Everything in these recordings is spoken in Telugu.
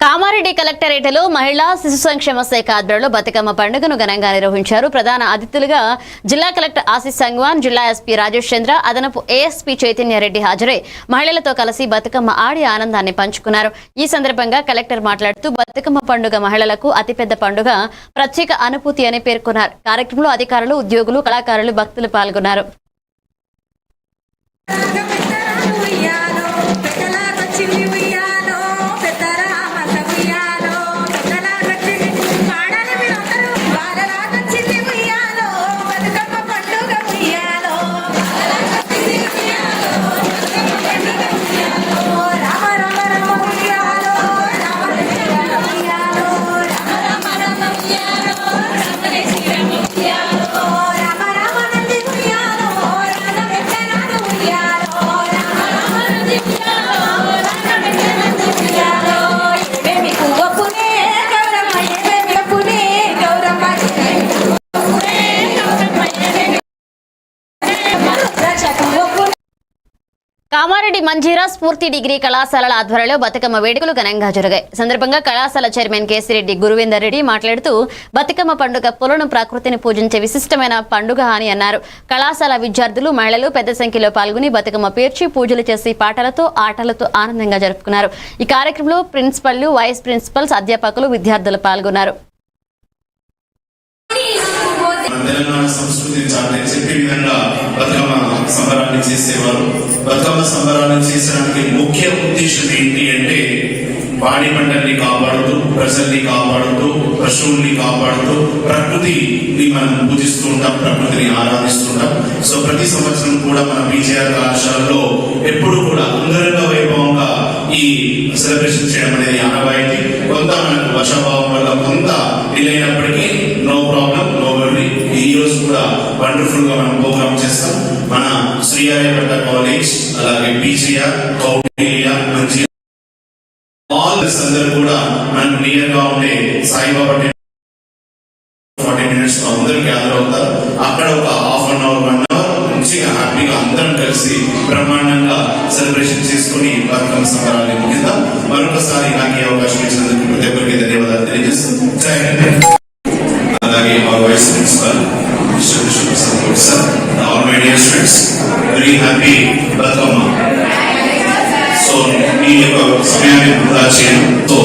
కామారెడ్డి కలెక్టరేట్లో మహిళా శిశు సంక్షేమ శాఖ ఆధ్వర్యంలో బతుకమ్మ పండుగను ఘనంగా నిర్వహించారు. ప్రధాన అతిథులుగా జిల్లా కలెక్టర్ ఆశీస్ సంగ్వాన్ జిల్లా ఎస్పీ రాజేష్ చంద్ర అదనపు ఏఎస్పీ చైతన్యారెడ్డి హాజరై మహిళలతో కలిసి బతుకమ్మ ఆడి ఆనందాన్ని పంచుకున్నారు. ఈ సందర్భంగా కలెక్టర్ మాట్లాడుతూ బతుకమ్మ పండుగ మహిళలకు అతిపెద్ద పండుగ ప్రత్యేక అనుభూతి అని పేర్కొన్నారు. కార్యక్రమంలో అధికారులు ఉద్యోగులు కళాకారులు భక్తులు పాల్గొన్నారు. కామారెడ్డి మంజీరా స్ఫూర్తి డిగ్రీ కళాశాలల ఆధ్వర్యంలో బతుకమ్మ వేడుకలు ఘనంగా జరిగాయి. సందర్భంగా కళాశాల చైర్మన్ కేసిరెడ్డి గురువేందర్ రెడ్డి మాట్లాడుతూ బతుకమ్మ పండుగ పొలను ప్రకృతిని పూజించే విశిష్టమైన పండుగ అని అన్నారు. కళాశాల విద్యార్థులు మహిళలు పెద్ద సంఖ్యలో పాల్గొని బతుకమ్మ పేర్చి పూజలు చేసి పాటలతో ఆటలతో ఆనందంగా జరుపుకున్నారు. ఈ కార్యక్రమంలో ప్రిన్సిపల్లు వైస్ ప్రిన్సిపల్స్ అధ్యాపకులు విద్యార్థులు పాల్గొన్నారు. తెలంగాణ సంస్కృతిని చాటే చెప్పే విధంగా సంబరాన్ని చేసేవారు. బతుకమ్మ సంబరాన్ని చేసడానికి ముఖ్య ఉద్దేశం ఏంటి అంటే పాడి పంటల్ని కాపాడుతూ ప్రజల్ని కాపాడుతూ పశువుల్ని కాపాడుతూ ప్రకృతిని మనం పూజిస్తూ ఉంటాం ప్రకృతిని ఆరాధిస్తుంటాం సో ప్రతి సంవత్సరం కూడా మన బీజేఆర్ కళాశాలలో ఎప్పుడు కూడా అంగరంగ వైభవంగా ఈ సెలబ్రేషన్ చేయడం అనేది ఆనవాయితీ. కొంత మనకు వర్షాభావం వల్ల కొంత డిలే అయినప్పటికీ నో ప్రాబ్లం నో వరీ ఈ రోజు కూడా వండర్ఫుల్గా మనం ప్రోగ్రామ్ చేస్తాం. మన కాలేజ్ అలాగే బీజీఆర్ కౌటిల్య మంచి ఆల్ అందరూ కూడా మనకు నియర్గా ఉండే సాయిబాబా ఫార్టీ మినిట్స్లో అందరూ గ్యాదర్ అవుతారు. అక్కడ ఒక half an hour one hour మంచిగా హ్యాపీగా అందరం కలిసి బ్రహ్మాండంగా సెలబ్రేషన్ చేసుకుని బతుకమ్మ సంబరాన్ని ముగిద్దాం. మరొకసారి నాకు ఈ అవకాశం ఇచ్చినందుకు ప్రతి ఒక్కరికి ధన్యవాదాలు తెలియజేస్తాం my dear students very happy Bathukamma so మీ యొక్క సమయాన్ని వృధా చేయడం సో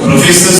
ప్రొఫెసర్